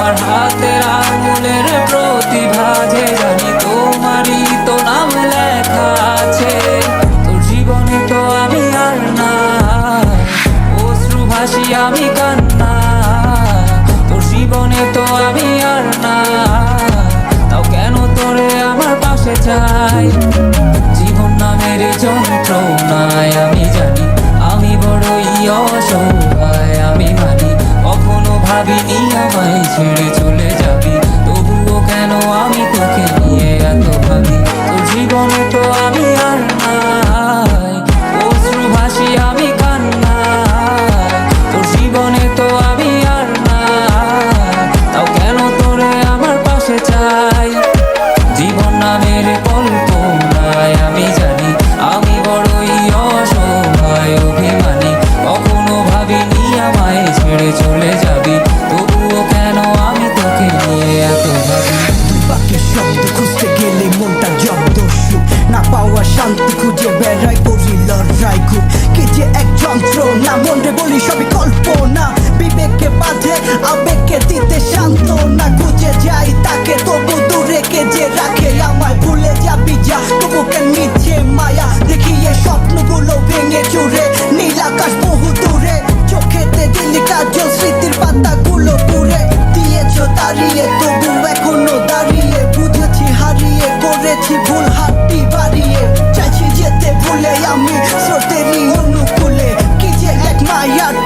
তোমার হাতের আঙুলের প্রতিভা যে জানি তোমারই তো নাম লেখা আছে। তোর জীবনে তো আমি আর না। অশ্রু ভাসি আমি কান্না। তোর জীবনে তো আমি আর না। তাও কেন তোরে আমার পাশে চাই? ভাবিনি আমায় ছেড়ে চলে যাবি। না মনরে বলি সবই কল্পনা। বিবেককে বাঁধে, আবেগকে দিতে শান্ত না খুঁজে যাই তাকে, তবু দূরে কে যে রাখে? আমায় ভুলে যাবি যা, তবু কেন মিথ্যে মায়া? দেখিয়ে স্বপ্নগুলো ভেঙে চুরে, নীল আকাশ বহু দূরে। চোখেতে দিলি কাজল স্মৃতির পাতাগুলো পুরে দিয়েছ দাঁড়িয়ে তবু এখনও দাঁড়িয়ে। বুঝেছি, হারিয়ে করেছি ভুল, হাতটি বাড়িয়ে। চাইছি যেতে ভুলে আমি স্রোতেরই কি যে